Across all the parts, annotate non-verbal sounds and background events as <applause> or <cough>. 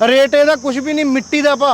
Rate ਇਹਦਾ ਕੁਝ ਵੀ ਨਹੀਂ ਮਿੱਟੀ ਦਾ ਭਾ।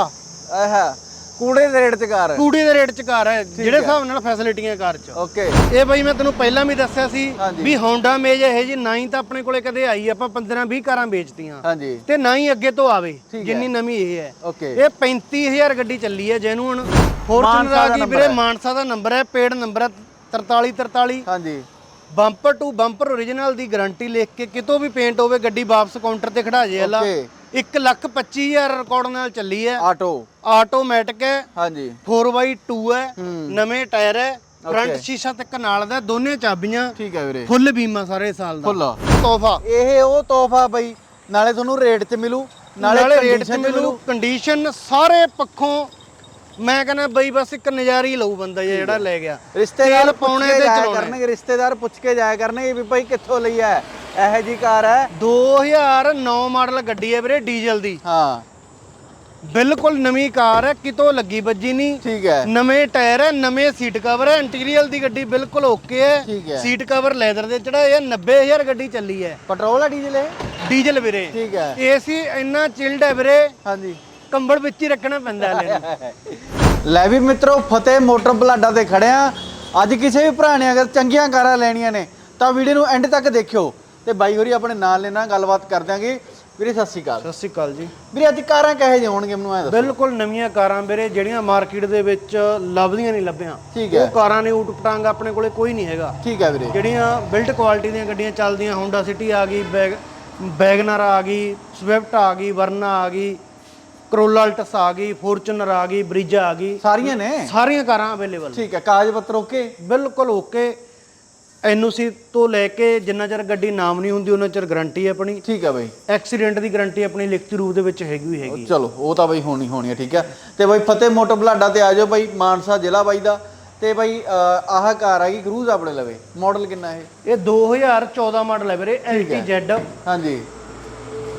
ਆਹਾ ਕੂੜੇ ਦੇ ਰੇਟ ਚ ਕਾਰ ਹੈ। ਕੂੜੇ ਦੇ ਰੇਟ ਚ ਕਾਰ ਹੈ ਜਿਹੜੇ ਹਿਸਾਬ ਨਾਲ ਫੈਸਿਲਿਟੀਆਂ ਕਾਰ ਚ। ਓਕੇ। ਇਹ ਬਈ ਮੈਂ ਤੈਨੂੰ ਪਹਿਲਾਂ ਵੀ ਦੱਸਿਆ ਸੀ। ਵੀ Honda ਮੇਜ ਇਹ ਜੀ ਨਾ ਹੀ ਤਾਂ ਆਪਣੇ ਕੋਲੇ ਕਦੇ ਆਈ ਆਪਾਂ 15 20 ਕਾਰਾਂ ਵੇਚਤੀਆਂ। ਹਾਂਜੀ। ਤੇ ਨਾ ਹੀ ਅੱਗੇ ਤੋਂ ਆਵੇ। ਜਿੰਨੀ ਨਵੀਂ ਇਹ ਹੈ। ਓਕੇ। ਇਹ 35000 ਗੱਡੀ ਚੱਲੀ ਹੈ ਜੈਨੂਨ ਫੋਰਚੂਨਰ ਆ ਦਾ ਗਈ ਵੀਰੇ। ਮਾਨਸਾ ਦਾ ਨੰਬਰ ਹੈ ਪੇਡ ਨੰਬਰ ਹੈ 4343 ਹਾਂਜੀ। ਬੰਪਰ ਟੂ ਬੰਪਰ origignal ਦੀ ਗਾਰੰਟੀ ਲਿਖ ਕੇ ਕਿਤੋਂ ਵੀ ਪੇਂਟ ਹੋਵੇ ਗੱਡੀ ਵਾਪਸ ਕਾਊਂਟਰ ਤੇ ਖੜਾ ਜੇ ਅਲਾ। ਓਕੇ। 1 ਲੱਖ 25000 ਰਿਕਾਰਡ ਨਾਲ ਚੱਲੀ ਹੈ। ਆਟੋ ਆਟੋਮੈਟਿਕ ਹੈ। ਹਾਂਜੀ। 4x2 ਹੈ। ਹੂੰ। ਨਵੇਂ ਟਾਇਰ ਹੈ। Front Okay. ਸ਼ੀਸ਼ਾ ਤੱਕ ਨਾਲ ਦਾ ਦੋਨੇ ਚਾਬੀਆਂ ਠੀਕ ਹੈ ਵੀਰੇ। ਫੁੱਲ ਬੀਮਾ ਸਾਰੇ ਸਾਲ ਦਾ। ਫੁੱਲ। ਤੋਹਫਾ। ਇਹ ਉਹ ਤੋਹਫਾ ਬਈ ਨਾਲੇ ਤੁਹਾਨੂੰ ਰੇਟ 'ਚ ਮਿਲੂ ਨਾਲੇ ਰੇਟ ਮਿਲੂ ਕੰਡੀਸ਼ਨ ਸਾਰੇ ਪੱਖੋਂ ਮੈਂ ਕਹਿੰਦਾ ਬਈ ਬਸ ਇੱਕ ਨਜ਼ਾਰੀ ਲਊ ਬੰਦਾ ਜਿਹੜਾ ਲੈ ਗਿਆ। ਰਿਸ਼ਤੇਦਾਰ ਪਾਉਣੇ ਤੇ ਚਲਾਉਣੇ। ਕਰਨਗੇ ਰਿਸ਼ਤੇਦਾਰ ਪੁੱਛ ਕੇ ਜਾਇਆ ਕਰਨਗੇ ਵੀ ਭਾਈ ਕਿੱਥੋਂ ਲਈ ਹੈ ਇਹੋ ਜੀ ਕਾਰ ਹੈ 2009 ਮਾਡਲ ਗੱਡੀ ਹੈ ਵੀਰੇ ਡੀਜ਼ਲ ਦੀ। ਹਾਂ। ਬਿਲਕੁਲ ਨਵੀਂ ਕਾਰ ਹੈ ਕਿਤੋਂ ਲੱਗੀ ਵੱਜੀ ਨਹੀਂ ਠੀਕ ਹੈ ਨਵੇਂ ਟਾਇਰ ਹੈ ਨਵੇਂ ਸੀਟ ਕਵਰ ਹੈ ਇੰਟੀਰੀਅਰ ਦੀ ਗੱਡੀ ਬਿਲਕੁਲ ਓਕੇ ਹੈ ਠੀਕ ਹੈ ਸੀਟ ਕਵਰ ਲੈਦਰ ਦੇ ਚੜਾਏ ਆ 90000 ਗੱਡੀ ਚੱਲੀ ਹੈ ਪੈਟਰੋਲ ਹੈ ਡੀਜ਼ਲ ਹੈ ਡੀਜ਼ਲ ਵੀਰੇ। ਠੀਕ ਹੈ ਏਸੀ ਇੰਨਾ ਚਿਲਡ ਹੈ ਵੀਰੇ। ਹਾਂਜੀ। ਕੰਬਲ ਵਿੱਚ ਹੀ ਰੱਖਣਾ ਪੈਂਦਾ ਨੂੰ। ਲੈ ਵੀ ਮਿੱਤਰੋ ਫਤਿਹ ਮੋਟਰ ਬਲਾਡਾ ਤੇ ਖੜਿਆ। ਅੱਜ ਕਿਸੇ ਵੀ ਭਰਾ ਨੇ ਅਗਰ ਚੰਗੀਆਂ ਕਾਰਾਂ ਲੈਣੀਆਂ ਨੇ ਤਾਂ ਵੀਡੀਓ ਨੂੰ ਐਂਡ ਤੱਕ ਦੇਖਿਓ। ਤੇ ਬਾਈ ਹੋਰੀ ਆਪਣੇ ਨਾਲ ਲੈਣਾ ਗੱਲਬਾਤ ਕਰ ਦਿਆਂਗੇ। ਵੀਰੇ ਸਤਿ ਸ਼੍ਰੀ ਅਕਾਲ। ਸਤਿ ਸ਼੍ਰੀ ਅਕਾਲ ਜੀ। ਵੀਰੇ ਅੱਜ ਕਾਰਾਂ ਕਹੇ ਹੋਣਗੇ ਮੈਨੂੰ ਐ ਦੱਸੋ। ਬਿਲਕੁਲ ਨਵੀਆਂ ਕਾਰਾਂ ਵੀਰੇ ਜਿਹੜੀਆਂ ਮਾਰਕੀਟ ਦੇ ਵਿੱਚ ਲੱਭਦੀਆਂ ਨਹੀਂ ਲੱਭੀਆਂ। ਠੀਕ ਹੈ। ਉਹ ਕਾਰਾਂ ਨੇ ਊਟ ਪਟਾਂਗ ਆਪਣੇ ਕੋਲੇ ਕੋਈ ਨਹੀਂ ਹੈਗਾ। ਠੀਕ ਹੈ ਵੀਰੇ। ਜਿਹੜੀਆਂ ਬਿਲਡ ਕੁਆਲਿਟੀ ਦੀਆਂ ਗੱਡੀਆਂ ਚੱਲਦੀਆਂ ਹੋਂਡਾ ਸਿਟੀ ਆ ਗਈ ਬੈਗ ਬੈਗਨਰ ਆ ਗਈ ਸਵਿਫਟ ਆ ਗਈ ਵਰਨਾ ਆ ਗਈ ਕਰੋਲਾ ਅਲਟਸ ਆ ਗਈ ਫੋਰਚੂਨਰ ਆ ਗਈ ਬ੍ਰਿਜਾ ਆ ਗਈ। ਸਾਰੀਆਂ ਨੇ? ਸਾਰੀਆਂ ਕਾਰਾਂ ਅਵੇਲੇਬਲ ਠੀਕ ਹੈ ਕਾਗਜ਼ ਪੱਤਰ ਓਕੇ ਬਿਲਕੁਲ ਓਕੇ ਐਨਓਸੀ ਤੋਂ ਲੈ ਕੇ ਜਿੰਨਾ ਚਿਰ ਗੱਡੀ ਨਾਮ ਨਹੀਂ ਹੁੰਦੀ ਉਹਨਾਂ ਚਿਰ ਗਾਰੰਟੀ ਹੈ ਆਪਣੀ। ਠੀਕ ਹੈ ਬਾਈ। ਐਕਸੀਡੈਂਟ ਦੀ ਗਾਰੰਟੀ ਆਪਣੀ ਲਿਖਤੀ ਰੂਪ ਦੇ ਵਿੱਚ ਹੈਗੀ ਹੀ ਹੈਗੀ। ਚਲੋ ਉਹ ਤਾਂ ਬਾਈ ਹੋਣੀ ਹੋਣੀ ਹੈ ਠੀਕ ਹੈ। ਤੇ ਬਾਈ ਫਤਿਹ ਮੋਟਰ ਬਲਾਡਾ ਤੇ ਆ ਜਾਓ ਬਾਈ ਮਾਨਸਾ ਜ਼ਿਲ੍ਹਾ ਬਾਈ ਦਾ। ਤੇ ਬਾਈ ਆਹ ਕਾਰ ਆ ਗਈ ਕਰੂਜ਼ ਆਪਣੇ ਲਵੇ। ਮਾਡਲ ਕਿੰਨਾ ਇਹ? ਇਹ ਇਹ 2014 ਮਾਡਲ ਹੈ ਵੀਰੇ LTZ ਹਾਂਜੀ।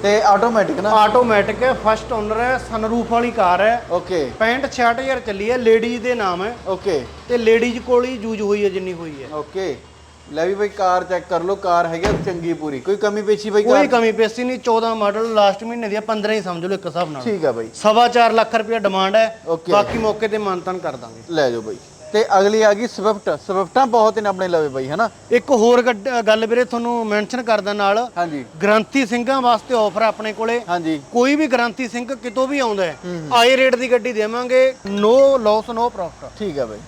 ਤੇ ਆਟੋਮੈਟਿਕ ਨਾ? ਆਟੋਮੈਟਿਕ ਹੈ ਫਸਟ ਓਨਰ ਹੈ ਸਨਰੂਫ ਵਾਲੀ ਕਾਰ ਹੈ। ਓਕੇ 65 66000 ਚੱਲੀ ਹੈ ਲੇਡੀਜ਼ ਦੇ ਨਾਮ ਹੈ। ਓਕੇ ਤੇ ਲੇਡੀਜ਼ ਕੋਲ ਹੀ ਯੂਜ਼ ਹੋਈ ਹੈ ਜਿੰਨੀ ਹੋਈ ਹੈ। ਓਕੇ ਲੈ ਵੀ ਬਾਈ ਕਾਰ ਚੈੱਕ ਕਰ ਲਓ ਕਾਰ ਹੈਗੀ ਚੰਗੀ ਪੂਰੀ। ਕੋਈ ਕਮੀ ਪੇਸ਼ੀ ਬਾਈ ਕੋਈ ਕਮੀ ਪੇਸੀ ਨਹੀਂ 14 ਮਾਡਲ ਲਾਸਟ ਮਹੀਨੇ ਦੀ 15 ਹੀ ਸਮਝ ਲਓ ਇੱਕ ਹਿਸਾਬ ਨਾਲ। ਠੀਕ ਆ ਬਾਈ। ਸਵਾ ਚਾਰ ਲੱਖ ਰੁਪਏ ਡਿਮਾਂਡ ਹੈ. ਬਾਕੀ ਮੌਕੇ ਤੇ ਮਾਨਤਨ ਕਰ ਦਾਂਗੇ। ਲੈ ਜਾਓ ਬਾਈ। ਤੇ ਅਗਲੀ ਆ ਗਈ ਸਵਿਫਟ। ਸਵਿਫਟਾਂ ਬਹੁਤ ਨੇ ਆਪਣੇ ਲਵੇ ਬਾਈ ਹਨਾ? ਇੱਕ ਹੋਰ ਗੱਡ- ਗੱਲ ਵੀਰੇ ਤੁਹਾਨੂੰ ਮੈਂਸ਼ਨ ਕਰਦਾ ਨਾਲ। ਹਾਂਜੀ। ਗ੍ਰਾਂਤੀ ਸਿੰਘਾਂ ਵਾਸਤੇ ਆਫਰ ਆਪਣੇ ਕੋਲੇ। ਹਾਂਜੀ। ਕੋਈ ਵੀ ਗ੍ਰਾਂਤੀ ਸਿੰਘ ਕਿਤੋਂ ਵੀ ਆਉਂਦਾ ਹੈ ਆਏ ਰੇਟ ਦੀ ਗੱਡੀ ਦੇਵਾਂਗੇ। ਨੋ ਲਾਸ ਨੋ ਪ੍ਰੋਫਿਟ ਠੀਕ ਆ ਬਾਈ।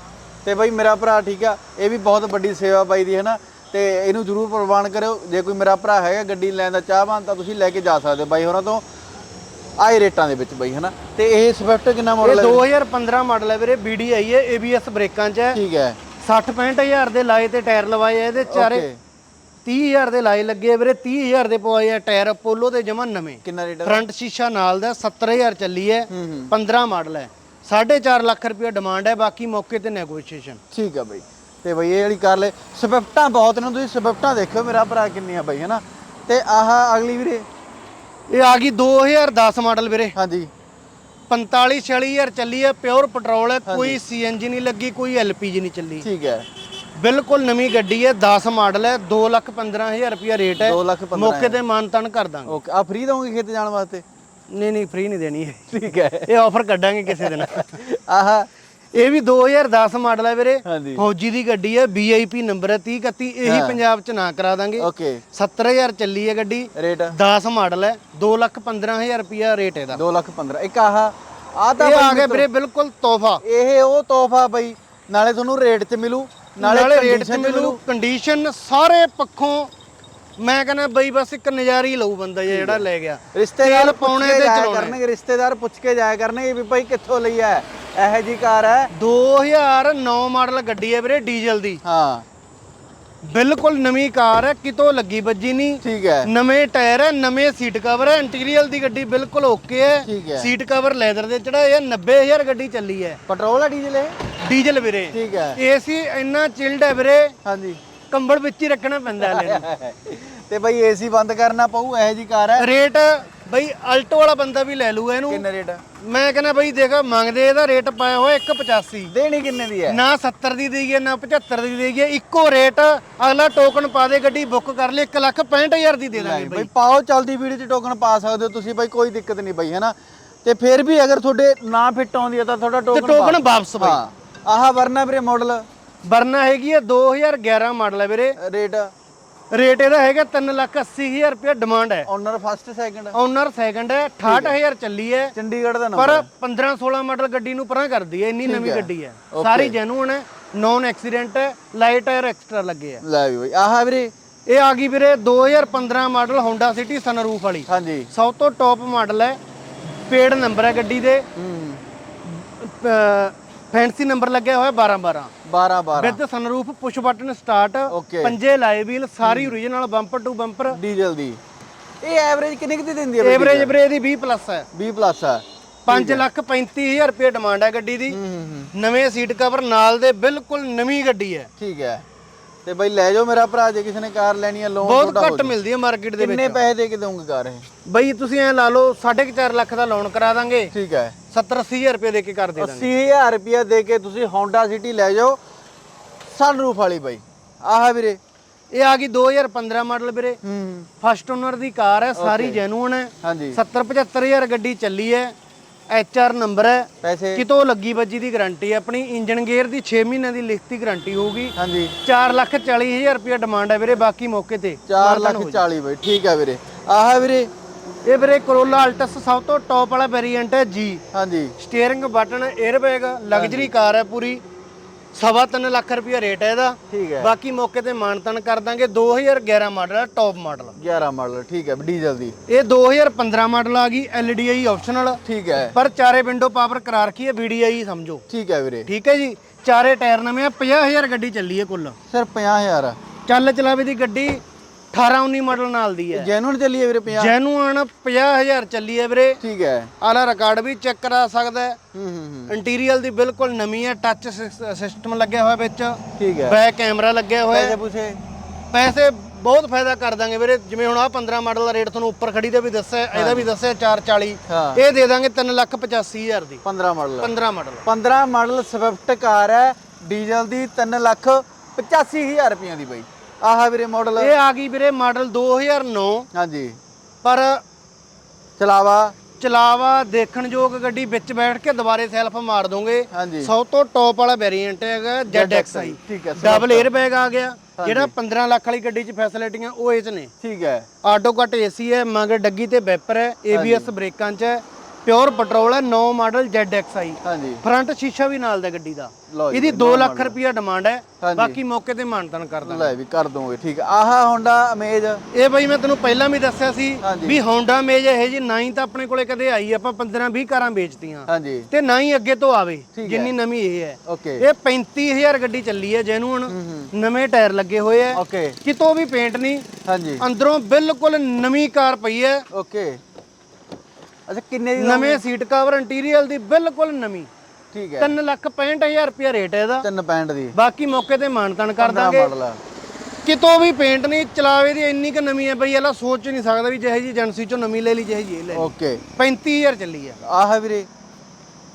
ਤੇ ਬਾਈ ਮੇਰਾ ਭਰਾ ਠੀਕ ਆ ਇਹ ਵੀ ਬਹੁਤ ਵੱਡੀ ਸੇਵਾ ਬਾਈ ਦੀ ਹੈ ਨਾ ਤੇ ਇਹਨੂੰ ਜਰੂਰ ਪ੍ਰਵਾਨ ਕਰਿਓ। ਜੇ ਕੋਈ ਮੇਰਾ ਭਰਾ ਹੈਗਾ ਗੱਡੀ ਲੈਣ ਦਾ ਚਾਹਵਾਨ ਤਾਂ ਤੁਸੀਂ ਲੈ ਕੇ ਜਾ ਸਕਦੇ ਹੋ ਬਾਈ ਹੋਰਾਂ ਤੋਂ। ਆਏ ਰੇਟਾਂ ਦੇ ਵਿੱਚ ਬਾਈ ਹਨਾ? ਤੇ ਇਹ ਸਵਿਫਟ ਕਿੰਨਾ ਇਹ ਮਾਡਲ ਹੈ 2015 ਮਾਡਲ ਹੈ ਵੀਰੇ BDI ਹੈ ABS ਬ੍ਰੇਕਾਂ 'ਚ ਹੈ। ਠੀਕ ਹੈ। 60 65000 ਦੇ ਲਾਏ ਤੇ ਟਾਇਰ ਲਵਾਏ ਆ ਇਹਦੇ ਚਾਰੇ ਓਕੇ। 30000 ਦੇ ਲਾਏ ਲੱਗੇ ਆ ਵੀਰੇ 30000 ਦੇ ਪਵਾਏ ਆ ਟਾਇਰ ਅਪੋਲੋ ਦੇ ਜਮਾ ਨਵੇਂ। ਕਿੰਨਾ ਰੇਟ ਫਰੰਟ ਸ਼ੀਸ਼ਾ ਨਾਲ ਦਾ 70000 ਚੱਲੀ ਹੈ ਹੂੰ ਹੂੰ। 15 ਮਾਡਲ ਹੈ। 4.5 ਲੱਖ ਰੁਪਏ ਡਿਮਾਂਡ ਹੈ ਬਾਕੀ ਮੌਕੇ ਤੇ ਨੈਗੋਸ਼ੀਏਸ਼ਨ ਠੀਕ ਆ ਬਾਈ। ਤੇ ਬਾਈ ਇਹ ਵਾਲੀ ਕਰ ਲੈ ਸਵਿਫਟਾਂ ਬਹੁਤ ਨੇ ਤੁਸੀਂ ਸਵਿਫਟਾਂ ਦੇਖਿਓ ਮੇਰਾ ਭਰਾ ਕਿੰਨੀਆਂ ਬਾਈ ਹਨਾ? ਤੇ ਆਹ ਅਗਲੀ ਵੀਰੇ ਇਹ ਆ ਗਈ 2010 ਮਾਡਲ ਵੀਰੇ। ਹਾਂਜੀ। 45 46000 ਚੱਲੀ ਹੈ ਪਿਓਰ ਪੈਟਰੋਲ ਹੈ ਕੋਈ ਸੀਐਨਜੀ ਨਹੀਂ ਲੱਗੀ ਕੋਈ ਐਲਪੀਜੀ ਨਹੀਂ ਚੱਲੀ। ਠੀਕ ਹੈ। ਬਿਲਕੁਲ ਨਵੀਂ ਗੱਡੀ ਹੈ 10 ਮਾਡਲ ਹੈ 2 ਲੱਖ 15000 ਰੁਪਏ ਰੇਟ ਹੈ। ਦੋ ਲੱਖ ਪੰਦਰਾਂ ਮੌਕੇ ਤੇ ਮਾਨਤਨ ਕਰ ਦਾਂਗੇ। ਓਕੇ। ਆ ਫ੍ਰੀ ਦਵਾਂਗੇ ਖੇਤ ਜਾਣ ਵਾਸਤੇ? ਨਹੀਂ ਨਹੀਂ ਫ੍ਰੀ ਨਹੀਂ ਦੇਣੀ ਠੀਕ ਹੈ। ਇਹ ਆਫਰ ਕੱਢਾਂਗੇ ਕਿਸੇ ਦਿਨ। ਆਹ। ਇਹ ਵੀ 2010 ਮਾਡਲ ਹੈ ਵੀਰੇ। ਹਾਂਜੀ। ਫੌਜੀ ਦੀ ਗੱਡੀ ਹੈ VIP ਨੰਬਰ ਹੈ 3031 ਇਹੀ ਪੰਜਾਬ ਚ ਨਾ ਕਰਾ ਦਾਂਗੇ। ਓਕੇ। 70000 ਚੱਲੀ ਹੈ ਗੱਡੀ। ਰੇਟ? 10 ਮਾਡਲ ਹੈ 2 ਲੱਖ 15000 ਰੁਪਿਆ ਰੇਟ ਇਹਦਾ। 2 ਲੱਖ 15 ਇੱਕ ਆਹ ਆ ਤਾਂ ਇਹ ਆ ਗਿਆ ਵੀਰੇ ਬਿਲਕੁਲ ਤੋਹਫਾ। ਇਹ ਉਹ ਤੋਹਫਾ ਬਈ ਨਾਲੇ ਤੁਹਾਨੂੰ ਰੇਟ 'ਚ ਮਿਲੂ ਨਾਲੇ ਰੇਟ condition ਤੇ ਮਿਲੂ ਕੰਡੀਸ਼ਨ ਸਾਰੇ ਪੱਖੋਂ ਮੈਂ ਕਹਿੰਦਾ ਬਈ ਬਸ ਇੱਕ ਨਜ਼ਾਰੀ ਲਊ ਬੰਦਾ ਜਿਹੜਾ ਲੈ ਗਿਆ। ਰਿਸ਼ਤੇਦਾਰ ਤੇਲ ਪਾਉਣੇ ਤੇ ਚਲਾਉਣੇ। ਕਰਨਗੇ ਰਿਸ਼ਤੇਦਾਰ ਪੁੱਛ ਕੇ ਜਾਇਆ ਕਰਨਗੇ ਵੀ ਭਾਈ ਕਿੱਥੋਂ ਲਈ ਹੈ ਇਹੋ ਜੀ ਕਾਰ ਹੈ। 2009 ਮਾਡਲ ਗੱਡੀ ਹੈ ਵੀਰੇ ਡੀਜ਼ਲ ਦੀ। ਹਾਂ। ਬਿਲਕੁਲ ਨਵੀਂ ਕਾਰ ਹੈ ਕਿਤੋਂ ਲੱਗੀ ਵੱਜੀ ਨਹੀਂ। ਠੀਕ ਹੈ। ਨਵੇਂ ਟਾਇਰ ਹੈ ਨਵੇਂ ਸੀਟ ਕਵਰ ਹੈ ਇੰਟੀਰੀਅਰ ਦੀ ਗੱਡੀ ਬਿਲਕੁਲ ਓਕੇ ਹੈ। ਹੈ। ਸੀਟ ਕਵਰ ਲੈਦਰ ਦੇ ਚੜਾਏ ਆ 90000 ਗੱਡੀ ਚੱਲੀ ਹੈ। ਪੈਟਰੋਲ ਹੈ ਡੀਜ਼ਲ ਹੈ ਡੀਜ਼ਲ ਵੀਰੇ। ਠੀਕ ਹੈ। ਏਸੀ ਇੰਨਾ ਚਿਲਡ ਹੈ ਵੀਰੇ। ਹਾਂਜੀ। ਕੰਬਲ ਵਿੱਚ ਹੀ ਰੱਖਣਾ ਪੈਂਦਾ <laughs> ਨੂੰ ਤੇ ਭਾਈ ਏਸੀ ਬੰਦ ਕਰਨਾ ਪਊ ਇਹੋ ਜੀ ਕਾਰ ਹੈ? ਰੇਟ ਬਈ ਅਲਟੋ ਵਾਲਾ ਬੰਦਾ ਵੀ ਲੈ ਲੂਗਾ ਇਹਨੂੰ। ਕਿੰਨੇ ਰੇਟ ਮੈਂ ਕਹਿੰਦਾ ਬਈ ਦੇਖ ਮੰਗਦੇ ਇਹਦਾ ਰੇਟ ਪਾਇਆ ਹੋਇਆ 185 ਦੇਣੀ ਕਿੰਨੇ ਦੀ ਹੈ? ਨਾ 70 ਦੀ ਦੇਈਏ ਨਾ 75 ਦੀ ਦੇਈਏ ਇੱਕੋ ਰੇਟ ਅਗਲਾ ਟੋਕਨ ਪਾ ਦੇ ਗੱਡੀ ਬੁੱਕ ਕਰ ਲਈ 1 ਲੱਖ 65000 ਦੀ ਦੇ ਦਾਂਗੇ ਬਈ। ਪਾਓ ਚਲਦੀ ਵੀਡੀਓ 'ਚ ਟੋਕਨ ਪਾ ਸਕਦੇ ਹੋ ਤੁਸੀਂ ਬਾਈ ਕੋਈ ਦਿੱਕਤ ਨਹੀਂ ਬਾਈ ਹੈਨਾ? ਤੇ ਫਿਰ ਵੀ ਅਗਰ ਤੁਹਾਡੇ ਨਾ ਫਿੱਟ ਆਉਂਦੀ ਹੈ ਤਾਂ ਤੁਹਾਡਾ ਟੋਕਨ ਟੋਕਨ ਵਾਪਸ ਬਈ। ਆਹ ਵਰਨਾ ਵੀਰੇ ਮਾਡਲ ਵਰਨਾ ਹੈਗੀ ਹੈ 2011 ਮਾਡਲ ਹੈ ਵੀਰੇ। ਰੇਟ। ਰੇਟ ਇਹਦਾ ਹੈਗਾ 3 ਲੱਖ 80000 ਰੁਪਏ ਡਿਮਾਂਡ ਹੈ। Owner first second owner second ਹੈ 68000 ਚੱਲੀ ਹੈ। ਚੰਡੀਗੜ੍ਹ ਦਾ ਪਰ ਨੰਬਰ 15 16 ਮਾਡਲ ਗੱਡੀ ਨੂੰ ਪਰਾਂ ਕਰਦੀ ਹੈ ਇੰਨੀ ਨਵੀਂ ਗੱਡੀ ਹੈ। ਸਾਰੀ ਜੈਨੂਨ ਹੈ ਨੌਨ ਐਕਸੀਡੈਂਟ ਹੈ ਲਾਈਟ ਟਾਇਰ ਐਕਸਟਰਾ ਲੱਗੇ ਆ। ਲੈ ਵੀ ਬਾਈ। ਆਹ ਵੀਰੇ। ਇਹ ਆ ਗਈ ਵੀਰੇ 2015 ਮਾਡਲ Honda City ਸਨਰੂਫ ਵਾਲੀ। ਹਾਂਜੀ। ਸਭ ਤੋਂ ਟੌਪ ਮਾਡਲ ਹੈ ਪੇਡ ਨੰਬਰ ਹੈ ਗੱਡੀ ਦੇ। ਫੈਂਸੀ ਨੰਬਰ ਲੱਗਿਆ ਹੋਇਆ 12 12 12 12 with sunroof push button start ਪੰਜੇ ਲਾਏ wheel sorry original bumper to bumper diesel ਦੀ। ਇਹ ਐਵਰੇਜ ਕਿੰਨੀ ਕੁ ਦੀ ਦਿੰਦੀ ਹੈ ਐਵਰੇਜ ਵੀਰੇ ਇਹਦੀ 20 ਪਲੱਸ ਹੈ। 20 ਪਲੱਸ ਹੈ। 5 ਲੱਖ 35000 ਰੁਪਏ ਡਿਮਾਂਡ ਹੈ ਗੱਡੀ ਦੀ। ਹੂੰ ਹੂੰ ਹੂੰ। ਨਵੇਂ ਸੀਟ ਕਵਰ ਨਾਲ ਦੇ ਬਿਲਕੁਲ ਨਵੀਂ ਗੱਡੀ ਹੈ। ਠੀਕ ਹੈ। ਤੇ ਬਾਈ ਲੈ ਜਾਓ ਮੇਰਾ ਭਰਾ ਜੇ ਕਿਸੇ ਨੇ ਕਾਰ ਲੈਣੀ ਹੈ ਲੋਨ ਬਹੁਤ ਘੱਟ ਮਿਲਦੀ ਹੈ ਮਾਰਕੀਟ ਦੇ ਵਿੱਚ। ਕਿੰਨੇ ਪੈਸੇ ਦੇ ਕੇ ਦਊਂਗੇ ਕਾਰ ਇਹ? ਬਈ ਤੁਸੀਂ ਐ ਲਾ ਲਓ 4.5 ਲੱਖ ਦਾ ਲੋਨ ਕਰਾ ਦਾਂਗੇ। ਠੀਕ ਹੈ। 70 80000 ਰੁਪਏ ਦੇ ਕੇ ਕਰ ਦੇ ਦਾਂਗੇ। 80000 ਰੁਪਇਆ ਦੇ ਕੇ ਤੁਸੀਂ Honda City ਲੈ ਜਾਓ ਸਨਰੂਫ ਵਾਲੀ ਬਾਈ। ਆਹ ਵੀਰੇ। ਇਹ ਆ ਗਈ 2015 ਮਾਡਲ ਵੀਰੇ। ਹੂੰ। ਫਸਟ ਓਨਰ ਦੀ ਕਾਰ ਹੈ ਸਾਰੀ ਜੈਨੂਨ ਹੈ। ਹਾਂਜੀ। 70 75000 ਗੱਡੀ ਚੱਲੀ ਹੈ ਐਚ ਆਰ ਨੰਬਰ ਹੈ। ਪੈਸੇ। ਕਿਤੋਂ ਲੱਗੀ ਵੱਜੀ ਦੀ ਗਾਰੰਟੀ ਹੈ ਆਪਣੀ ਇੰਜਨ ਗੇਅਰ ਦੀ 6 ਮਹੀਨਿਆਂ ਦੀ ਲਿਖਤੀ ਗਾਰੰਟੀ ਹੋਊਗੀ। ਹਾਂਜੀ। 4 ਲੱਖ 40000 ਰੁਪਏ ਡਿਮਾਂਡ ਹੈ ਵੀਰੇ ਬਾਕੀ ਮੌਕੇ ਤੇ। 4 ਲੱਖ 40 ਬਾਈ ਠੀਕ ਹੈ ਵੀਰੇ। ਆਹ ਵੀਰੇ ਇਹ ਵੀਰੇ ਕਰੋਲਾ ਅਲਟਸ ਸਭ ਤੋਂ ਟੌਪ ਵਾਲਾ ਵੇਰੀਐਂਟ ਹੈ ਜੀ ਹਾਂਜੀ। Steering button airbag luxury car ਹੈ ਪੂਰੀ। ਸਵਾ ਲੱਖ ਰੁਪਏ ਰੇਟ ਹੈ ਇਹਦਾ। ਠੀਕ ਹੈ। ਬਾਕੀ ਮੌਕੇ ਤੇ ਮਾਨਤਨ ਕਰ ਦਾਂਗੇ। 2011 ਮਾਡਲ ਹੈ ਟੌਪ ਮਾਡਲ 11 ਮਾਡਲ ਠੀਕ ਹੈ ਡੀਜ਼ਲ ਦੀ। ਇਹ 2015 ਮਾਡਲ ਆ ਗਈ ਐਲਡੀਆਈ ਆਪਸ਼ਨਲ ਠੀਕ ਹੈ। ਪਰ ਚਾਰੇ ਵਿੰਡੋ ਪਾਵਰ ਕਰਾ ਰੱਖੀ ਹੈ ਵੀਡੀਆਈ ਸਮਝੋ। ਠੀਕ ਹੈ ਵੀਰੇ। ਠੀਕ ਹੈ ਜੀ। ਚਾਰੇ ਟਾਇਰ ਨਵੇਂ ਆ 50000 ਗੱਡੀ ਚੱਲੀ ਹੈ ਕੁੱਲ। ਸਿਰ 50000 ਚੱਲ ਚਲਾਵੇ ਦੀ ਗੱਡੀ 18 19 ਮਾਡਲ ਨਾਲ ਦੀ ਹੈ। ਜੈਨੂਨ ਚੱਲੀਏ ਵੀਰੇ 50 ਜੈਨੂਅਨ 50000 ਚੱਲੀ ਹੈ ਵੀਰੇ। ਠੀਕ ਹੈ। ਆਲਾ ਰਿਕਾਰਡ ਵੀ ਚੈੱਕ ਕਰਾ ਸਕਦਾ ਹੈ। ਹੂੰ ਹੂੰ ਹੂੰ। ਇੰਟੀਰੀਅਰ ਦੀ ਬਿਲਕੁਲ ਨਵੀਂ ਹੈ ਟੱਚ ਸਿਸਟਮ ਲੱਗਿਆ ਹੋਇਆ ਵਿੱਚ। ਠੀਕ ਹੈ। ਬੈਕ ਕੈਮਰਾ ਲੱਗਿਆ ਹੋਇਆ ਪੈਸੇ ਹੈ ਪੂਸੇ ਬਹੁਤ ਫਾਇਦਾ ਕਰ ਦਾਂਗੇ ਵੀਰੇ। ਜਿਵੇਂ ਹੁਣ ਆ 15 ਮਾਡਲ ਦਾ ਰੇਟ ਤੁਹਾਨੂੰ ਉੱਪਰ ਖੜੀ ਦਾ ਵੀ ਦੱਸਿਆ ਇਹਦਾ ਵੀ ਦੱਸਿਆ 440 ਹਾਂ। ਇਹ ਦੇ ਦਾਂਗੇ 385000 ਦੀ। 15 model 15 model 15 model Swift car ਹੈ। ਡੀਜ਼ਲ ਦੀ 3 ਲੱਖ 85000 ਰੁਪਈਆਂ ਦੀ ਬਾਈ। ਆਹ ਵੀਰੇ ਮਾਡਲ ਇਹ ਆ ਗਈ ਵੀਰੇ ਮਾਡਲ 2009 ਹਾਂਜੀ। ਪਰ ਚਲਾਵਾ? ਚਲਾਵਾ ਦੇਖਣ ਯੋਗ ਗੱਡੀ ਵਿੱਚ ਬੈਠ ਕੇ ਦੁਬਾਰੇ ਸੈਲਫ ਮਾਰ ਦੋਗੇ। ਸਭ ਤੋਂ ਟੌਪ ਵਾਲਾ ਵੇਰੀਐਂਟ ਹੈਗਾ ZXi ਠੀਕ ਹੈ ਡਬਲ 에ਅਰ ਬੈਗ ਆ ਗਿਆ। ਜਿਹੜਾ 15 ਲੱਖ ਵਾਲੀ ਗੱਡੀ 'ਚ ਫੈਸਿਲਿਟੀਆਂ ਉਹ ਇਹ 'ਚ ਨੇ। ਠੀਕ ਹੈ। ਆਟੋ ਕੱਟ ਏਸੀ ਹੈ ਮਗਰ ਡੱਗੀ ਤੇ ਵੈਪਰ ਹੈ ABS ਬ੍ਰੇਕਾਂ 'ਚ ਹੈ। ਪਿਓਰ ਪੈਟਰੋਲ ਹੈ 9 ਮਾਡਲ ZXi ਹਾਂਜੀ। ਫਰੰਟ ਸ਼ੀਸ਼ਾ ਵੀ ਨਾਲ ਦਾ ਗੱਡੀ ਦਾ। ਲਓ ਜੀ ਇਹਦੀ 2 ਲੱਖ ਰੁਪਿਆ ਡਿਮਾਂਡ ਹੈ। ਹਾਂਜੀ। ਬਾਕੀ ਮੌਕੇ ਤੇ ਮਾਨਤਨ ਕਰ ਦਾਂਗੇ। ਲੈ ਵੀ ਕਰ ਦੋਗੇ ਠੀਕ ਹੈ ਆਹ ਹੋਂਡਾ ਅਮੇਜ ਇਹ ਬਈ ਮੈਂ ਤੈਨੂੰ ਪਹਿਲਾਂ ਵੀ ਦੱਸਿਆ ਸੀ ਹਾਂਜੀ। ਵੀ Honda Mage ਇਹ ਜੀ ਨਾ ਹੀ ਤਾਂ ਆਪਣੇ ਕੋਲੇ ਕਦੇ ਆਈ ਆਪਾਂ 15 20 ਕਾਰਾਂ ਵੇਚਤੀਆਂ। ਹਾਂਜੀ। ਤੇ ਨਾ ਹੀ ਅੱਗੇ ਤੋਂ ਆਵੇ ਠੀਕ ਹੈ। ਜਿੰਨੀ ਨਵੀਂ ਇਹ ਹੈ। ਓਕੇ। ਇਹ 35000 ਗੱਡੀ ਚੱਲੀ ਹੈ ਜੈਨੂਨ ਨਵੇਂ ਟਾਇਰ ਲੱਗੇ ਹੋਏ ਆ ਓਕੇ। ਕਿਤੋਂ ਵੀ ਪੇਂਟ ਨਹੀਂ। ਹਾਂਜੀ। ਅੰਦਰੋਂ ਬਿਲਕੁਲ ਨਵੀਂ ਕਾਰ ਪਈ ਹੈ। ਓਕੇ। ਅੱਛਾ ਕਿੰਨੇ ਦੀ ਨਵੇਂ ਸੀਟ ਕਵਰ ਇੰਟੀਰੀਅਰ ਦੀ ਬਿਲਕੁਲ ਨਵੀਂ। ਠੀਕ ਹੈ। 3 ਲੱਖ 65000 ਰੁਪਇਆ ਰੇਟ ਹੈ ਇਹਦਾ। 365 ਦੀ। ਬਾਕੀ ਮੌਕੇ ਤੇ ਮਾਨਤਨ ਕਰ ਦਾਂਗੇ। ਆ। ਕਿਤੋਂ ਵੀ ਪੇਂਟ ਨਹੀਂ ਚਲਾਵੇ ਦੀ ਇੰਨੀ ਕੁ ਨਵੀਂ ਹੈ ਬਈ ਇਹਲਾ ਸੋਚ ਨਹੀਂ ਸਕਦਾ ਵੀ ਜਿਹੇ ਜੀ ਏਜੰਸੀ ਚੋਂ ਨਵੀਂ ਲੈ ਲਈ ਜਿਹੇ ਜੀ ਇਹ ਲੈ। ਓਕੇ 35000 ਚੱਲੀ ਹੈ ਆਹ ਵੀਰੇ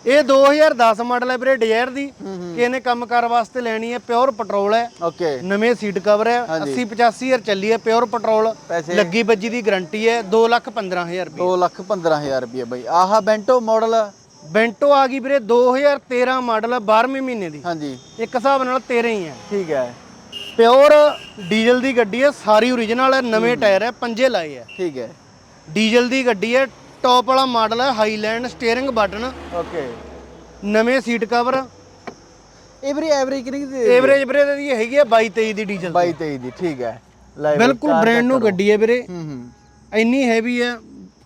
ਇਹ 2010 ਮਾਡਲ ਹੈ ਵੀਰੇ ਡਿਜ਼ਾਇਰ ਦੀ ਕਿਸੇ ਨੇ ਕੰਮਕਾਰ ਵਾਸਤੇ ਲੈਣੀ ਹੈ ਪਿਓਰ ਪੈਟਰੋਲ ਹੈ। ਓਕੇ। ਨਵੇਂ ਸੀਟ ਕਵਰ ਹੈ 80 85000 ਚੱਲੀ ਹੈ ਪਿਓਰ ਪੈਟਰੋਲ ਲੱਗੀ ਬੱਜੀ ਦੀ ਗਾਰੰਟੀ ਹੈ 2 ਲੱਖ 15000 ਰੁਪਏ। 2 ਲੱਖ 15000 ਰੁਪਏ ਬਾਈ। ਆਹ ਬੈਂਟੋ ਮਾਡਲ। ਬੈਂਟੋ ਆ ਗਈ ਵੀਰੇ 2013 ਮਾਡਲ ਹੈ 12ਵੇਂ ਮਹੀਨੇ ਦੀ। ਹਾਂਜੀ। ਇੱਕ ਹਿਸਾਬ ਨਾਲ 13 ਹੀ ਹੈ। ਠੀਕ ਹੈ। ਪਿਓਰ ਡੀਜ਼ਲ ਦੀ ਗੱਡੀ ਹੈ ਸਾਰੀ ਓਰੀਜਨਲ ਹੈ ਨਵੇਂ ਟਾਇਰ ਹੈ ਪੰਜੇ ਲਾਏ ਹੈ। ਠੀਕ ਹੈ। ਡੀਜ਼ਲ ਦੀ ਗੱਡੀ ਹੈ ਟੌਪ ਵਾਲਾ ਮਾਡਲ ਹੈ ਹਾਈਲੈਂਡ ਸਟੀਅਰਿੰਗ ਬਟਨ ਓਕੇ ਨਵੇਂ ਸੀਟ ਕਵਰ ਇਹ ਵੀਰੇ ਐਵਰੇਜ ਕਿੰਨੀ ਦੀ ਐਵਰੇਜ ਵੀਰੇ ਦੀ ਹੈਗੀ ਹੈ 22 23 ਦੀ ਡੀਜ਼ਲ 22 23 ਦੀ ਠੀਕ ਹੈ। ਬਿਲਕੁਲ ਬ੍ਰਾਂਡ ਨੂੰ ਗੱਡੀ ਹੈ ਵੀਰੇ। ਹੂੰ ਹੂੰ। ਇੰਨੀ ਹੈਵੀ ਹੈ।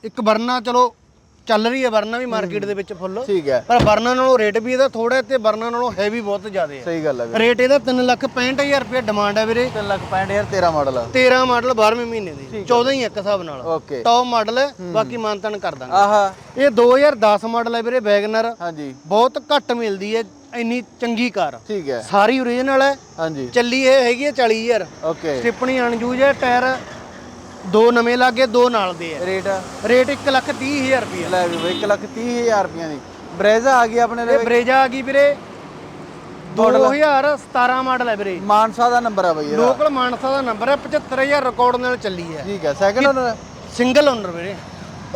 ਇੱਕ ਵਰਨਾ ਚਲੋ ਚੱਲ ਰਹੀ ਹੈ ਵਰਨਾ ਵੀ ਮਾਰਕੀਟ ਦੇ ਵਿੱਚ ਫੁੱਲ। ਠੀਕ ਹੈ। ਪਰ ਵਰਨਾ ਨਾਲੋਂ ਰੇਟ ਵੀ ਇਹਦਾ ਥੋੜਾ ਤੇ ਵਰਨਾ ਨਾਲੋਂ ਹੈਵੀ ਬਹੁਤ ਜ਼ਿਆਦਾ ਹੈ। ਸਹੀ ਗੱਲ ਹੈ ਵੀਰੇ। ਰੇਟ ਇਹਦਾ 3 ਲੱਖ 65000 ਰੁਪਏ ਡਿਮਾਂਡ ਹੈ ਵੀਰੇ। 3 ਲੱਖ 65000 13 ਮਾਡਲ 13 ਮਾਡਲ 12ਵੇਂ ਮਹੀਨੇ ਦੀ। 14 ਹੀ। ਇੱਕ ਹਿਸਾਬ ਨਾਲ। ਓਕੇ ਟੌਪ ਮਾਡਲ ਹੈ ਬਾਕੀ ਮਾਨਤਨ ਕਰ ਦਾਂਗੇ। ਆਹਾ। ਇਹ 2010 ਮਾਡਲ ਹੈ ਵੀਰੇ ਵੈਗਨਰ ਹਾਂਜੀ। ਬਹੁਤ ਘੱਟ ਮਿਲਦੀ ਹੈ ਇੰਨੀ ਚੰਗੀ ਕਾਰ। ਠੀਕ ਹੈ। ਸਾਰੀ ਓਰੀਜਨਲ ਹੈ। ਹਾਂਜੀ। ਚੱਲੀ ਇਹ ਹੈਗੀ ਹੈ 40000 ਓਕੇ ਸਟਿਪਣੀ ਅਨਯੂਜ ਹੈ ਟਾਇਰ ਦੋ ਨਵੇਂ ਲੱਗੇ ਦੋ ਨਾਲ ਦੇ ਆ। ਰੇਟ ਰੇਟ 1 ਲੱਖ 30 ਹਜ਼ਾਰ ਰੁਪਏ ਲੈ ਵੀ ਬਈ 1 ਲੱਖ 30 ਹਜ਼ਾਰ ਰੁਪਈਆਂ ਦੀ। ਬਰੇਜ਼ਾ ਆ ਗਈ ਆਪਣੇ ਇਹ ਲਈ। ਬਰੇਜਾ ਆ ਗਈ ਵੀਰੇ। 2017 ਮਾਡਲ ਹੈ ਵੀਰੇ। ਮਾਨਸਾ ਦਾ ਨੰਬਰ ਆ ਬਈ ਇਹਦਾ। ਲੋਕਲ ਮਾਨਸਾ ਦਾ ਨੰਬਰ ਹੈ 75000 ਰਿਕਾਰਡ ਨਾਲ ਚੱਲੀ ਹੈ ਠੀਕ ਹੈ ਸੈਕਿੰਡ ਓਨਰ ਸਿੰਗਲ ਓਨਰ ਵੀਰੇ।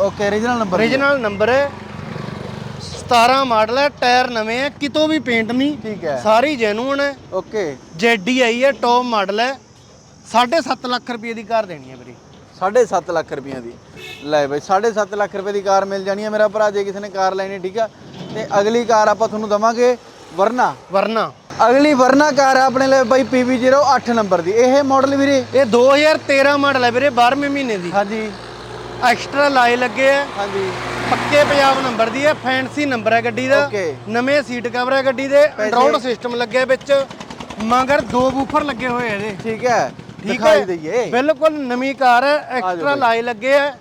Okay regional number origignal number ਹੈ 17 ਮਾਡਲ ਹੈ ਟਾਇਰ ਨਵੇਂ ਹੈ ਕਿਤੋਂ ਵੀ ਪੇਂਟ ਨਹੀਂ ਠੀਕ ਹੈ ਸਾਰੀ ਜੈਨੂਨ ਹੈ ਓਕੇ ਆਈ ਹੈ ਟੌਪ ਮਾਡਲ ਹੈ 7.5 ਲੱਖ ਰੁਪਏ ਦੀ ਕਾਰ ਦੇਣੀ ਹੈ ਵੀਰੇ। 7.5 ਲੱਖ ਰੁਪਈਆਂ ਦੀ। ਲੈ ਬਈ 7.5 ਲੱਖ ਰੁਪਏ ਦੀ ਕਾਰ ਮਿਲ ਜਾਣੀ ਹੈ ਮੇਰਾ ਭਰਾ ਜੇ ਕਿਸੇ ਨੇ ਕਾਰ ਲੈਣੀ ਠੀਕ ਆ? ਤੇ ਅਗਲੀ ਕਾਰ ਆਪਾਂ ਤੁਹਾਨੂੰ ਦਵਾਂਗੇ ਵਰਨਾ। ਵਰਨਾ। ਅਗਲੀ ਵਰਨਾ ਕਾਰ ਹੈ ਆਪਣੇ ਲਈ ਬਈ PV08 ਨੰਬਰ ਦੀ। ਇਹ ਮਾਡਲ ਵੀਰੇ? ਇਹ 2013 ਮਾਡਲ ਹੈ ਵੀਰੇ 12ਵੇਂ ਮਹੀਨੇ ਦੀ। ਹਾਂਜੀ। ਐਕਸਟਰਾ ਲਾਈ ਲੱਗੇ ਹੈ ਹਾਂਜੀ। ਪੱਕੇ ਪੰਜਾਬ ਨੰਬਰ ਦੀ ਹੈ ਫੈਂਸੀ ਨੰਬਰ ਹੈ ਗੱਡੀ ਦਾ। ਨਵੇਂ ਸੀਟ ਕਵਰ ਹੈ ਗੱਡੀ ਦੇ ਐਂਡਰੋਇਡ ਸਿਸਟਮ ਲੱਗਿਆ ਵਿੱਚ। ਮਗਰ ਦੋ ਬੂਫਰ ਲੱਗੇ ਹੋਏ ਆ ਇਹਦੇ। ਠੀਕ ਹੈ। ਠੀਕ ਦਿਖਾਈ ਹੈ। ਬਿਲਕੁਲ ਨਵੀਂ ਕਾਰ ਹੈ ਐਕਸਟਰਾ ਲਾਈ ਲੱਗੇ ਹੈ।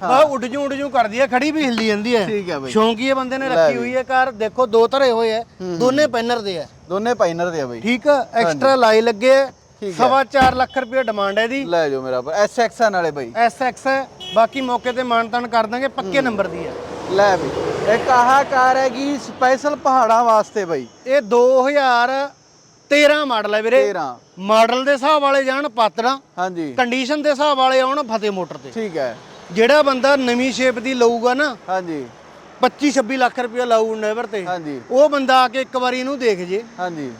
ਬਾ ਉੱਡ ਜੂ ਉੱਡ ਜੂ ਕਰਦੀ ਹੈ ਖੜੀ ਵੀ ਹਿਲਦੀ ਜਾਂਦੀ ਹੈ। ਠੀਕ ਹੈ ਬਈ। ਸ਼ੌਂਕੀਏ ਬੰਦੇ ਨੇ ਰੱਖੀ ਹੋਈ ਹੈ ਕਾਰ। ਦੇਖੋ ਦੋ ਧਰੇ ਹੋਏ ਹੈ ਦੋਨੇ ਪੈਨਰ ਦੇ ਹੈ। ਦੋਨੇ ਪਾਈਨਰ ਦੇ ਆ ਬਈ। ਠੀਕ ਹੈ ਐਕਸਟਰਾ ਲਾਈ ਲੱਗੇ ਹੈ। ਠੀਕ ਹੈ। ਸਵਾ ਚਾਰ ਲੱਖ ਰੁਪਏ ਡਿਮਾਂਡ ਹੈ ਇਹਦੀ। ਲੈ ਜਾਓ ਮੇਰਾ ਭਰਾ SXN ਵਾਲੇ ਬਈ। ਐਸਐਕਸ ਹੈ। ਬਾਕੀ ਮੌਕੇ ਤੇ ਮਾਨਤਾਨ ਕਰ ਦਾਂਗੇ ਪੱਕੇ ਨੰਬਰ ਦੀ ਹੈ। ਲੈ ਬਈ। ਇੱਕ ਆਹ ਕਾਰ ਹੈਗੀ ਸਪੈਸ਼ਲ ਪਹਾੜਾਂ ਵਾਸਤੇ ਬਈ। ਇਹ 2013 ਮਾਡਲ ਹੈ ਵੀਰੇ। 13 ਮਾਡਲ ਦੇ ਹਿਸਾਬ ਵਾਲੇ ਜਾਣ ਪਾਤੜਾ। ਹਾਂਜੀ। ਕੰਡੀਸ਼ਨ ਦੇ ਹਿਸਾਬ ਵਾਲੇ ਆਉਣ ਫਤਿਹ ਮੋਟਰ ਤੇ। ਠੀਕ ਹੈ। ਜਿਹੜਾ ਬੰਦਾ ਨਵੀਂ ਸ਼ੇਪ ਦੀ ਲਊਗਾ ਨਾ ਹਾਂਜੀ। 25 26 ਲੱਖ ਰੁਪਏ ਲਾਊ ਨੇਵਰ ਤੇ। ਹਾਂਜੀ। ਉਹ ਬੰਦਾ ਆ ਕੇ ਇੱਕ ਵਾਰੀ ਇਹਨੂੰ ਦੇਖ ਜੇ। ਹਾਂਜੀ।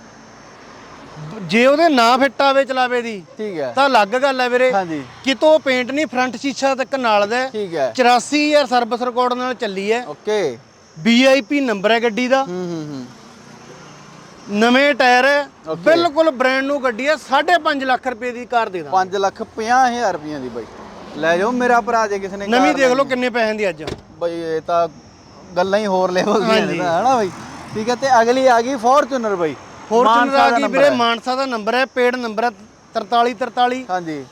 ਜੇ ਉਹਦੇ ਨਾ ਫਿੱਟ ਆਵੇ ਚਲਾਵੇ ਦੀ ਠੀਕ ਹੈ। ਤਾਂ ਅਲੱਗ ਗੱਲ ਹੈ ਵੀਰੇ। ਹਾਂਜੀ। ਕਿਤੋਂ ਪੇਂਟ ਨਹੀਂ ਫਰੰਟ ਸ਼ੀਸ਼ਾ ਤੱਕ ਨਾਲ ਦਾ। ਠੀਕ ਹੈ। 84000 ਸਰਵਿਸ ਰਿਕਾਰਡ ਨਾਲ ਚੱਲੀ ਹੈ। ਓਕੇ। ਵੀਆਈਪੀ ਨੰਬਰ ਹੈ ਗੱਡੀ ਦਾ। ਹੂੰ ਹੂੰ ਹੂੰ। ਨਵੇਂ ਟਾਇਰ ਹੈ ਬਿਲਕੁਲ ਬ੍ਰਾਂਡ ਨੂੰ ਗੱਡੀ ਹੈ 5.5 ਲੱਖ ਰੁਪਏ ਦੀ ਕਾਰ ਦੇ ਦਾਂ 5 ਲੱਖ 50000 ਰੁਪਈਆਂ ਦੀ ਬਈ। ਲੈ ਜਾਓ ਮੇਰਾ ਭਰਾ ਜੇ ਕਿਸੇ ਨੇ ਨਵੀਂ ਦੇਖ ਲਓ ਕਿੰਨੇ ਪੈਸਿਆਂ ਦੀ ਅੱਜ। ਬਈ ਇਹ ਤਾਂ ਗੱਲਾਂ ਹੀ ਹੋਰ ਲੈਵਲ ਦੀਆਂ ਨੇ ਤਾਂ, ਹਨਾ ਬਈ? ਠੀਕ ਹੈ ਤੇ ਅਗਲੀ ਆ ਗਈ ਫੋਰਚੂਨਰ ਬਈ। ਫੋਰਚੂਨਰ ਮਾਨਸਾ ਆ ਦਾ ਗਈ number ਵੀਰੇ ਹੈ। ਮਾਨਸਾ ਦਾ ਨੰਬਰ ਹੈ ਪੇਡ ਨੰਬਰ ਹੈ 4343 ਹਾਂਜੀ।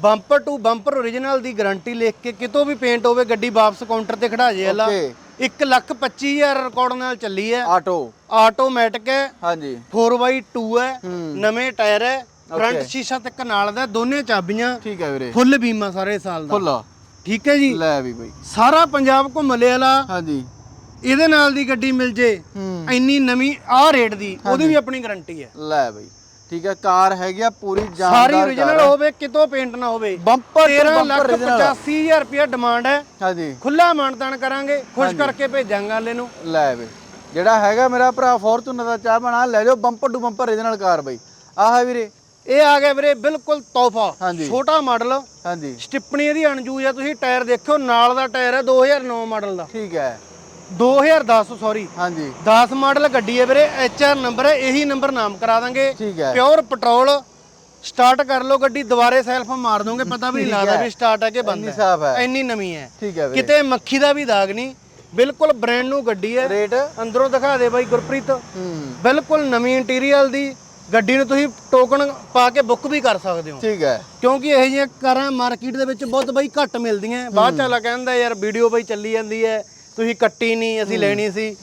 ਬੰਪਰ ਟੂ ਬੰਪਰ origignal ਦੀ ਗਾਰੰਟੀ ਲਿਖ ਕੇ ਕਿਤੋਂ ਵੀ ਪੇਂਟ ਹੋਵੇ ਗੱਡੀ ਵਾਪਸ ਕਾਊਂਟਰ ਤੇ ਖੜਾ ਜੇ ਲਾ ਓਕੇ 1 ਲੱਖ 25000 ਰਿਕਾਰਡ ਨਾਲ ਚੱਲੀ ਹੈ। ਆਟੋ ਆਟੋਮੈਟਿਕ ਹੈ। ਹਾਂਜੀ। 4x2 ਹੈ। ਹੂੰ। ਨਵੇਂ ਟਾਇਰ ਹੈ। Front Okay. ਸ਼ੀਸ਼ਾ ਤੱਕ ਨਾਲ ਦਾ ਦੋਨੇ ਚਾਬੀਆਂ ਠੀਕ ਹੈ ਵੀਰੇ। ਫੁੱਲ ਬੀਮਾ ਸਾਰੇ ਸਾਲ ਦਾ। ਫੁੱਲ। ਠੀਕ ਹੈ ਜੀ? ਲੈ ਵੀ ਬਈ। ਸਾਰਾ ਪੰਜਾਬ ਘੁੰਮ ਲਿਆ ਲਾ। ਹਾਂਜੀ। ਇਹਦੇ ਨਾਲ ਦੀ ਗੱਡੀ ਮਿਲ ਜੇ। ਹੂੰ। ਇੰਨੀ ਨਵੀਂ ਆਹ ਰੇਟ ਦੀ ਉਹਦੀ ਵੀ ਆਪਣੀ ਗਾਰੰਟੀ ਹੈ। ਲੈ ਬਈ। ਠੀਕ ਹੈ ਕਾਰ ਹੈਗੀ ਆ ਪੂਰੀ ਸਾਰੀ ਜਾਨਦਾਰ origignal ਹੋਵੇ ਕਿਤੋਂ ਪੇਂਟ ਨਾ ਹੋਵੇ। ਬੰਪਰ 13 ਲੱਖ 85000 ਰੁਪਏ ਡਿਮਾਂਡ ਹੈ। ਹਾਂਜੀ। ਖੁੱਲਾ ਮਾਨਤਾਨ ਕਰਾਂਗੇ ਖੁਸ਼ ਕਰਕੇ ਭੇਜਾਂਗੇ ਵਾਲੇ ਨੂੰ। ਲੈ ਬਈ ਜਿਹੜਾ ਹੈਗਾ ਮੇਰਾ ਭਰਾ ਫੋਰਚੂਨਰ ਦਾ ਚਾਹ ਬਣਾ ਲੈ ਜਾਓ bumper to bumper regional car ਬਈ। ਆਹ ਹੈ ਵੀਰੇ। ਇਹ ਆ ਗਿਆ ਵੀਰੇ ਬਿਲਕੁਲ ਤੋਹਫਾ। ਛੋਟਾ ਮਾਡਲ ਹਾਂਜੀ। ਸਟਿੱਪਣੀ ਇਹਦੀ ਅਣਜੂਜ ਆ ਤੁਸੀਂ ਟਾਇਰ ਦੇਖਿਓ ਨਾਲ ਦਾ ਟਾਇਰ ਹੈ 2009 ਮਾਡਲ ਦਾ। ਠੀਕ ਹੈ। 2010 ਸੌਰੀ ਹਾਂਜੀ। 10 ਮਾਡਲ ਗੱਡੀ ਹੈ ਵੀਰੇ ਐਚਆਰ ਨੰਬਰ ਹੈ ਇਹੀ ਨੰਬਰ ਨਾਮ ਕਰਾ ਦਾਂਗੇ। ਠੀਕ ਹੈ। ਪਿਓਰ ਪੈਟਰੋਲ ਸਟਾਰਟ ਕਰ ਲਓ ਗੱਡੀ ਦੁਬਾਰੇ ਸੈਲਫ ਮਾਰ ਦੋਗੇ ਪਤਾ ਵੀ ਨਹੀਂ ਲੱਗਦਾ ਵੀ ਸਟਾਰਟ ਹੈ ਕਿ ਬੰਦ ਇੰਨੀ ਹੈ। ਸਾਫ਼ ਹੈ। ਇੰਨੀ ਨਵੀਂ ਹੈ। ਠੀਕ ਹੈ ਵੀਰੇ। ਕਿਤੇ ਮੱਖੀ ਦਾ ਵੀ ਦਾਗ ਨਹੀਂ ਬਿਲਕੁਲ ਬ੍ਰਾਂਡ ਨੂੰ ਗੱਡੀ ਹੈ। ਰੇਟ ਅੰਦਰੋਂ ਦਿਖਾ ਦੇ ਬਾਈ ਗੁਰਪ੍ਰੀਤ। ਹੂੰ ਬਿਲਕੁਲ ਨਵੀਂ ਇੰਟੀਰੀਅਰ ਦੀ ਗੱਡੀ ਨੂੰ ਤੁਸੀਂ ਟੋਕਨ ਪਾ ਕੇ ਬੁੱਕ ਵੀ ਕਰ ਸਕਦੇ ਹੋ। ਠੀਕ ਹੈ। ਕਿਉਂਕਿ ਇਹ ਜਿਹੀਆਂ ਕਾਰਾਂ ਮਾਰਕੀਟ ਦੇ ਵਿੱਚ ਬਹੁਤ ਬਾਈ ਘੱਟ ਮਿਲਦੀਆਂ। ਬਾਅਦ ਚ ਅਲਾ ਕਹਿੰਦਾ ਯਾਰ ਵੀਡੀਓ ਬਾਈ ਚੱਲੀ ਜਾਂਦੀ ਹੈ। ਤੁਸੀਂ ਕੱਟੀ ਨਹੀਂ ਅਸੀਂ ਲੈਣੀ ਸੀ।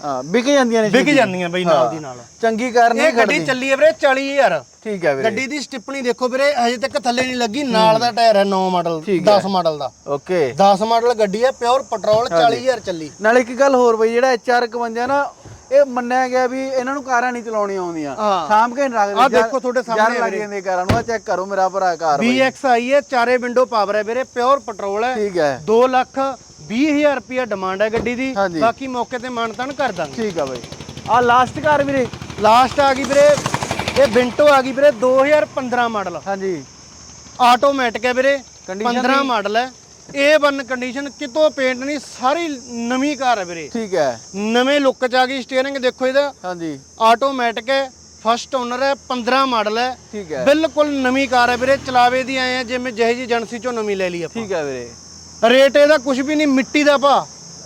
ਹਾਂ ਵਿਕ ਜਾਂਦੀਆਂ ਨੇ ਵਿਕ ਛੇਤੀ। ਜਾਂਦੀਆਂ ਬਾਈ ਨਾਲ ਦੀ ਨਾਲ। ਚੰਗੀ ਕਾਰ ਨਹੀਂ ਇਹ ਗੱਡੀ ਚੱਲੀ ਹੈ ਵੀਰੇ 40000 ਠੀਕ ਹੈ ਵੀਰੇ। ਗੱਡੀ ਦੀ ਸਟਿੱਪਣੀ ਦੇਖੋ ਵੀਰੇ ਹਜੇ ਤੱਕ ਥੱਲੇ ਨਹੀਂ ਲੱਗੀ ਨਾਲ ਦਾ ਟਾਇਰ ਹੈ 9 ਮਾਡਲ 10 ਮਾਡਲ ਦਾ। ਓਕੇ। 10 ਮਾਡਲ ਗੱਡੀ ਹੈ ਪਿਓਰ ਪੈਟਰੋਲ 40000 ਚੱਲੀ ਨਾਲ ਇੱਕ ਗੱਲ ਹੋਰ ਬਈ ਜਿਹੜਾ HR51 ਨਾ ਇਹ ਮੰਨਿਆ ਗਿਆ ਵੀ ਇਹਨਾਂ ਨੂੰ ਕਾਰਾਂ ਨਹੀਂ ਚਲਾਉਣੀਆਂ ਆਉਂਦੀਆਂ। ਹਾਂ। ਸਾਂਭ ਕੇ ਨਹੀਂ ਰੱਖਦੇ। ਆਹ ਦੇਖੋ ਤੁਹਾਡੇ ਸਾਹਮਣੇ ਲੱਗ ਜਾਂਦੀ ਕਾਰਾਂ ਨੂੰ। ਆ ਚੈੱਕ ਕਰੋ ਮੇਰਾ ਭਰਾ ਕਾਰ ਬਈ। BX ਆਈ ਹੈ ਚਾਰੇ ਵਿੰਡੋ ਪਾਵਰ ਹੈ ਵੀਰੇ ਪਿਓਰ ਪੈਟਰੋਲ ਹੈ। ਠੀਕ ਹੈ। 2 ਲੱਖ 20000 ਰੁਪਏ ਡਿਮਾਂਡ ਹੈ ਗੱਡੀ ਦੀ ਹਾਂਜੀ। ਬਾਕੀ ਮੌਕੇ ਤੇ ਮਾਨਤਾਨ ਕਰ ਦਾਂਗੇ। ਠੀਕ ਆ ਬਈ। ਆ ਲਾਸਟ ਕਾਰ ਵੀਰੇ ਲਾਸਟ ਆ ਗਈ ਵੀਰੇ ਇਹ ਬਿੰਟੋ ਆ ਗਈ ਵੀਰੇ 2015 ਮਾਡਲ। ਹਾਂਜੀ। ਆਟੋਮੈਟਿਕ ਹੈ ਵੀਰੇ Condition 15 ਮਾਡਲ ਹੈ। ਇਹ ਵਨ ਕੰਡੀਸ਼ਨ ਕਿਤੋਂ ਪੇਂਟ ਨਹੀਂ ਸਾਰੀ ਨਵੀਂ ਕਾਰ ਹੈ ਵੀਰੇ। ਠੀਕ ਹੈ। ਨਵੇਂ ਲੁੱਕ ਚ ਆ ਗਈ ਸਟੀਅਰਿੰਗ ਦੇਖੋ ਇਹਦਾ। ਹਾਂਜੀ। ਆਟੋਮੈਟਿਕ ਹੈ ਫਸਟ ਓਨਰ ਹੈ 15 ਮਾਡਲ ਹੈ। ਠੀਕ ਹੈ। ਬਿਲਕੁਲ ਨਵੀਂ ਕਾਰ ਹੈ ਵੀਰੇ ਚਲਾਵੇ ਦੀ ਆਏ ਆ ਜਿਵੇਂ ਜਿਹੇ ਜੀ ਏਜੰਸੀ ਚੋਂ ਨਵੀਂ ਲੈ ਲਈ ਆਪਾਂ। ਠੀਕ ਹੈ ਵੀਰੇ। ਰੇਟ ਇਹਦਾ ਕੁਝ ਵੀ ਨਹੀਂ ਮਿੱਟੀ ਦਾ ਭਾ।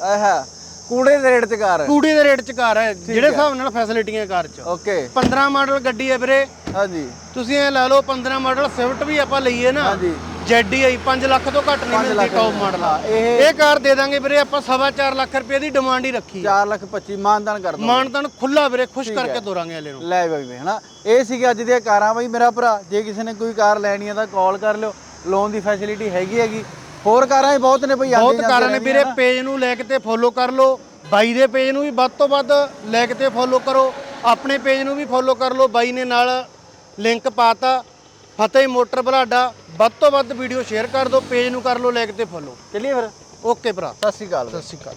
ਆਹਾ ਕੂੜੇ ਦੇ ਰੇਟ ਚ ਕਾਰ ਹੈ। ਕੂੜੇ ਦੇ ਰੇਟ ਚ ਕਾਰ ਹੈ ਜਿਹੜੇ ਹਿਸਾਬ ਨਾਲ ਫੈਸਿਲਿਟੀਆਂ ਕਾਰ ਚ। ਓਕੇ। 15 ਮਾਡਲ ਗੱਡੀ ਹੈ ਵੀਰੇ। ਹਾਂਜੀ। ਤੁਸੀਂ ਇਹ ਲਾ ਲਓ 15 ਮਾਡਲ ਸਵਿਫਟ ਵੀ ਆਪਾਂ ਲਈਏ ਨਾ ਹਾਂਜੀ। ਜੈਡੀ ਆਈ 5 ਲੱਖ ਤੋਂ ਘੱਟ ਨਹੀਂ ਮਿਲਦੀ ਟੌਪ ਮਾਡਲ ਹਾਂ, ਇਹ ਇਹ ਕਾਰ ਦੇ ਦਾਂਗੇ ਵੀਰੇ ਆਪਾਂ ਸਵਾ ਚਾਰ ਲੱਖ ਰੁਪਏ ਦੀ ਡਿਮਾਂਡ ਹੀ ਰੱਖੀ। ਹੈ 4 ਲੱਖ 25 ਮਾਨਦਾਨ ਕਰ ਦੋ ਮਾਨਤਨ ਖੁੱਲਾ ਵੀਰੇ ਖੁਸ਼ ਕਰਕੇ ਦੋਰਾਂਗੇ ਵਾਲੇ ਨੂੰ। ਲੈ ਬਈ ਹਨਾ? ਇਹ ਸੀਗੇ ਅੱਜ ਦੀਆਂ ਕਾਰਾਂ ਬਈ ਮੇਰਾ ਭਰਾ। ਜੇ ਕਿਸੇ ਨੇ ਕੋਈ ਕਾਰ ਲੈਣੀ ਹੈ ਤਾਂ ਕਾਲ ਕਰ ਲਿਓ। ਲੋਨ ਦੀ ਫੈਸਿਲਿਟੀ ਹੈਗੀ ਹੈਗੀ। ਹੋਰ ਕਾਰਾਂ ਹੀ ਬਹੁਤ ਨੇ ਬਈ ਬਹੁਤ ਕਾਰਨ ਨੇ ਵੀਰੇ। ਪੇਜ ਨੂੰ ਲਾਇਕ ਤੇ ਫੋਲੋ ਕਰ ਲਓ। ਬਾਈ ਦੇ ਪੇਜ ਨੂੰ ਵੀ ਵੱਧ ਤੋਂ ਵੱਧ ਲਾਇਕ ਤੇ ਫੋਲੋ ਕਰੋ। ਆਪਣੇ ਪੇਜ ਨੂੰ ਵੀ ਫੋਲੋ ਕਰ ਲਓ। ਬਾਈ ਨੇ ਨਾਲ ਲਿੰਕ ਪਾਤਾ। ਫਤਿਹ ਮੋਟਰ ਬਲਾਡਾ। ਵੱਧ ਤੋਂ ਵੱਧ ਵੀਡੀਓ ਸ਼ੇਅਰ ਕਰ ਦਿਓ। ਪੇਜ ਨੂੰ ਕਰ ਲਓ ਲਾਇਕ ਤੇ ਫੋਲੋ ਚੱਲੀਏ ਫਿਰ। ਓਕੇ ਭਰਾ। ਸਤਿ ਸ਼੍ਰੀ ਅਕਾਲ ਸਤਿ ਸ਼੍ਰੀ ਅਕਾਲ।